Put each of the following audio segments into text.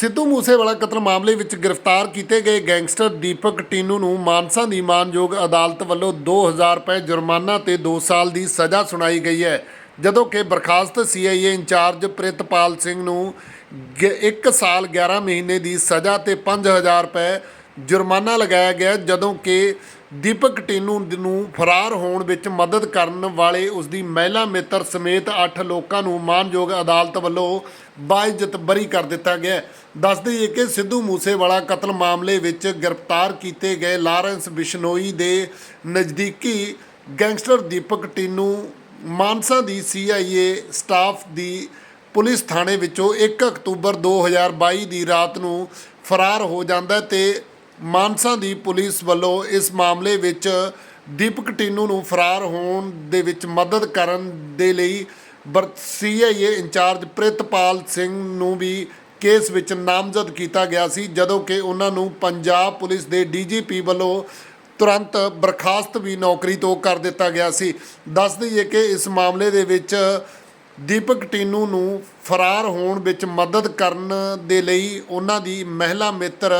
ਸਿੱਧੂ ਮੂਸੇਵਾਲਾ ਕਤਲ ਮਾਮਲੇ ਵਿੱਚ ਗ੍ਰਿਫਤਾਰ ਕੀਤੇ ਗਏ ਗੈਂਗਸਟਰ ਦੀਪਕ ਟੀਨੂ ਨੂੰ ਮਾਨਸਾ ਦੀ ਮਾਨਯੋਗ ਅਦਾਲਤ ਵੱਲੋਂ 2000 ਰੁਪਏ ਜੁਰਮਾਨਾ ਤੇ 2 ਸਾਲ ਦੀ ਸਜ਼ਾ ਸੁਣਾਈ ਗਈ ਹੈ, ਜਦੋਂ ਕਿ ਬਰਖਾਸਤ ਸੀਆਈਏ ਇੰਚਾਰਜ ਪ੍ਰਿਤਪਾਲ ਸਿੰਘ ਨੂੰ 1 ਸਾਲ 11 ਮਹੀਨੇ ਦੀ ਸਜ਼ਾ ਤੇ 5000 ਰੁਪਏ ਜੁਰਮਾਨਾ ਲਗਾਇਆ ਗਿਆ ਜਦੋਂ ਕਿ ਦੀਪਕ ਟੀਨੂ ਨੂੰ ਫਰਾਰ ਹੋਣ ਵਿੱਚ ਮਦਦ ਕਰਨ ਵਾਲੇ ਉਸ ਦੀ ਮਹਿਲਾ ਮਿੱਤਰ ਸਮੇਤ 8 ਲੋਕਾਂ ਨੂੰ ਮਾਨਯੋਗ ਅਦਾਲਤ ਵੱਲੋਂ ਬਾਇਜ਼ਤ ਬਰੀ ਕਰ ਦਿੱਤਾ ਗਿਆ ਦੱਸ ਦਈਏ ਕਿ ਸਿੱਧੂ ਮੂਸੇਵਾਲਾ ਕਤਲ ਮਾਮਲੇ ਵਿੱਚ ਗ੍ਰਿਫਤਾਰ ਕੀਤੇ ਗਏ ਲਾਰੈਂਸ ਬਿਸ਼ਨੋਈ ਦੇ ਨਜ਼ਦੀਕੀ ਗੈਂਗਸਟਰ ਦੀਪਕ ਟੀਨੂ, ਮਾਨਸਾ ਦੀ ਸੀਆਈਏ ਸਟਾਫ ਦੀ ਪੁਲਿਸ ਥਾਣੇ ਵਿੱਚੋਂ 1 ਅਕਤੂਬਰ 2022 ਦੀ ਰਾਤ ਨੂੰ ਫਰਾਰ ਹੋ ਜਾਂਦਾ ਹੈ ਤੇ ਮਾਨਸਾ ਦੀ ਪੁਲਿਸ ਵੱਲੋਂ ਇਸ ਮਾਮਲੇ ਵਿੱਚ ਦੀਪਕ ਟੀਨੂ ਨੂੰ ਫਰਾਰ ਹੋਣ ਦੇ ਵਿੱਚ ਮਦਦ ਕਰਨ ਦੇ ਲਈ ਸੀਆਈਏ ਇੰਚਾਰਜ ਪ੍ਰਿਤਪਾਲ ਸਿੰਘ ਨੂੰ ਵੀ ਕੇਸ ਵਿੱਚ ਨਾਮਜ਼ਦ ਕੀਤਾ ਗਿਆ ਸੀ, ਜਦੋਂ ਕਿ ਉਹਨਾਂ ਨੂੰ ਪੰਜਾਬ ਪੁਲਿਸ ਦੇ ਡੀਜੀਪੀ ਵੱਲੋਂ ਤੁਰੰਤ ਬਰਖਾਸਤ ਵੀ ਨੌਕਰੀ ਤੋਂ ਕਰ ਦਿੱਤਾ ਗਿਆ ਸੀ। ਦੱਸ ਦਈਏ ਕਿ ਇਸ ਮਾਮਲੇ ਦੇ ਵਿੱਚ ਦੀਪਕ ਟੀਨੂ ਨੂੰ ਫਰਾਰ ਹੋਣ ਵਿੱਚ ਮਦਦ ਕਰਨ ਦੇ ਲਈ ਉਹਨਾਂ ਦੀ ਮਹਿਲਾ ਮਿੱਤਰ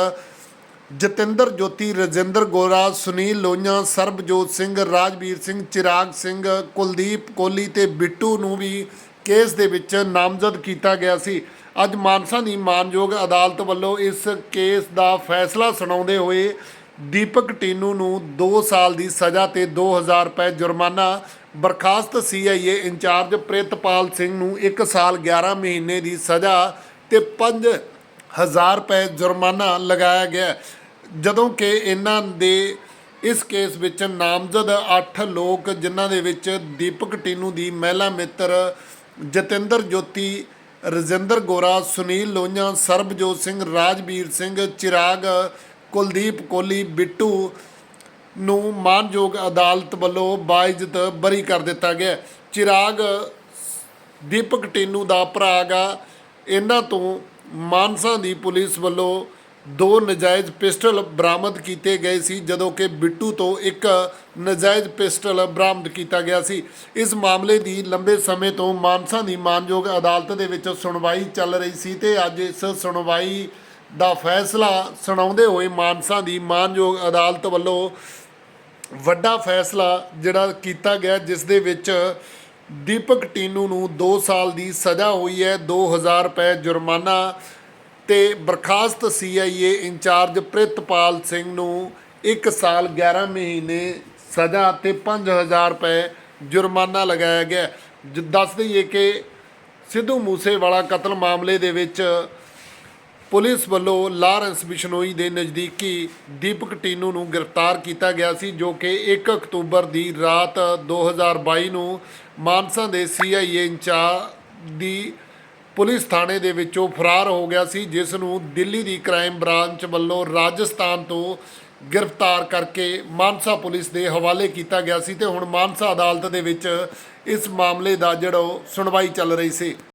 ਜਤਿੰਦਰ ਜੋਤੀ, ਰਜਿੰਦਰ ਗੋਰਾ, ਸੁਨੀਲ ਲੋਈਆਂ ਸਰਬਜੋਤ ਸਿੰਘ, ਰਾਜਵੀਰ ਸਿੰਘ, ਚਿਰਾਗ ਸਿੰਘ, ਕੁਲਦੀਪ ਕੋਲੀ ਤੇ ਬਿੱਟੂ ਨੂੰ ਵੀ ਕੇਸ ਦੇ ਵਿੱਚ ਨਾਮਜ਼ਦ ਕੀਤਾ ਗਿਆ ਸੀ। ਅੱਜ ਮਾਨਸਾ ਦੀ ਮਾਨਯੋਗ ਅਦਾਲਤ ਵੱਲੋਂ ਇਸ ਕੇਸ ਦਾ ਫੈਸਲਾ ਸੁਣਾਉਂਦੇ ਹੋਏ ਦੀਪਕ ਟੀਨੂ ਨੂੰ 2 ਸਾਲ ਦੀ ਸਜ਼ਾ ਤੇ 2000 ਰੁਪਏ ਜੁਰਮਾਨਾ, ਬਰਖਾਸਤ ਸੀਆਈਏ ਇੰਚਾਰਜ ਪ੍ਰਿਤਪਾਲ ਸਿੰਘ ਨੂੰ 1 ਸਾਲ 11 ਮਹੀਨੇ ਦੀ ਸਜ਼ਾ ਤੇ 5000 ਰੁਪਏ ਜੁਰਮਾਨਾ ਲਗਾਇਆ ਗਿਆ। ਜਦੋਂ ਕਿ ਇਹਨਾਂ ਦੇ ਇਸ ਕੇਸ ਵਿੱਚ ਨਾਮਜ਼ਦ 8 ਲੋਕ, ਜਿਨ੍ਹਾਂ ਦੇ ਵਿੱਚ ਦੀਪਕ ਟੀਨੂ ਦੀ ਮਹਿਲਾ ਮਿੱਤਰ ਜਤਿੰਦਰ ਜੋਤੀ, ਰਜਿੰਦਰ ਗੋਰਾ, ਸੁਨੀਲ ਲੋਈਆਂ ਸਰਬਜੋਤ ਸਿੰਘ, ਰਾਜਵੀਰ ਸਿੰਘ, ਚਿਰਾਗ, ਕੁਲਦੀਪ ਕੋਲੀ ਬਿੱਟੂ ਨੂੰ ਮਾਨਯੋਗ ਅਦਾਲਤ ਵੱਲੋਂ ਬਾਇਜ਼ਤ ਬਰੀ ਕਰ ਦਿੱਤਾ ਗਿਆ। ਚਿਰਾਗ, ਦੀਪਕ ਟੀਨੂ ਦਾ ਭਰਾ ਗਾ। ਇਹਨਾਂ ਤੋਂ ਮਾਨਸਾ ਦੀ ਪੁਲਿਸ ਵੱਲੋਂ ਦੋ ਨਜਾਇਜ਼ ਪਿਸਟਲ ਬਰਾਮਦ ਕੀਤੇ ਗਏ ਸੀ, ਜਦੋਂ ਕਿ ਬਿੱਟੂ ਤੋਂ ਇੱਕ ਨਜਾਇਜ਼ ਪਿਸਟਲ ਬਰਾਮਦ ਕੀਤਾ ਗਿਆ ਸੀ। ਇਸ ਮਾਮਲੇ ਦੀ ਲੰਬੇ ਸਮੇਂ ਤੋਂ ਮਾਨਸਾ ਦੀ ਮਾਨਯੋਗ ਅਦਾਲਤ ਦੇ ਵਿੱਚ ਸੁਣਵਾਈ ਚੱਲ ਰਹੀ ਸੀ ਤੇ ਅੱਜ ਇਸ ਸੁਣਵਾਈ ਦਾ ਫੈਸਲਾ ਸੁਣਾਉਂਦੇ ਹੋਏ ਮਾਨਸਾ ਦੀ ਮਾਨਯੋਗ ਅਦਾਲਤ ਵੱਲੋਂ ਵੱਡਾ ਫੈਸਲਾ ਜਿਹੜਾ ਕੀਤਾ ਗਿਆ, ਜਿਸ ਦੇ ਵਿੱਚ ਦੀਪਕ ਟੀਨੂ ਨੂੰ 2 ਸਾਲ ਦੀ ਸਜ਼ਾ ਹੋਈ ਹੈ 2000 ਰੁਪਏ ਜੁਰਮਾਨਾ ਤੇ ਬਰਖਾਸਤ ਸੀਆਈਏ ਇੰਚਾਰਜ ਪ੍ਰਿਤਪਾਲ ਸਿੰਘ ਨੂੰ 1 ਸਾਲ 11 ਮਹੀਨੇ ਸਜ਼ਾ ਤੇ 5000 ਰੁਪਏ ਜੁਰਮਾਨਾ ਲਗਾਇਆ ਗਿਆ। ਜ- ਦੱਸ ਦਈਏ ਕਿ ਸਿੱਧੂ ਮੂਸੇਵਾਲਾ ਕਤਲ ਮਾਮਲੇ ਦੇ ਵਿੱਚ ਪੁਲਿਸ ਵੱਲੋਂ ਲਾਰੈਂਸ ਬਿਸ਼ਨੋਈ ਦੇ ਨਜ਼ਦੀਕੀ ਦੀਪਕ ਟੀਨੂ ਨੂੰ ਗ੍ਰਿਫਤਾਰ ਕੀਤਾ ਗਿਆ ਸੀ, ਜੋ ਕਿ 1 ਅਕਤੂਬਰ ਦੀ ਰਾਤ 2022 ਨੂੰ ਮਾਨਸਾ ਦੇ ਸੀਆਈਏ ਇੰਚਾਰਜ ਦੀ ਪੁਲਿਸ ਥਾਣੇ ਦੇ ਵਿੱਚੋਂ ਫਰਾਰ ਹੋ ਗਿਆ ਸੀ, ਜਿਸ ਨੂੰ ਦਿੱਲੀ ਦੀ ਕ੍ਰਾਈਮ ਬ੍ਰਾਂਚ ਵੱਲੋਂ ਰਾਜਸਥਾਨ ਤੋਂ ਗ੍ਰਿਫਤਾਰ ਕਰਕੇ ਮਾਨਸਾ ਪੁਲਿਸ ਦੇ ਹਵਾਲੇ ਕੀਤਾ ਗਿਆ ਸੀ ਤੇ ਹੁਣ ਮਾਨਸਾ ਅਦਾਲਤ ਦੇ ਵਿੱਚ ਇਸ ਮਾਮਲੇ ਦਾ ਜਿਹੜਾ ਉਹ ਸੁਣਵਾਈ ਚੱਲ ਰਹੀ ਸੀ।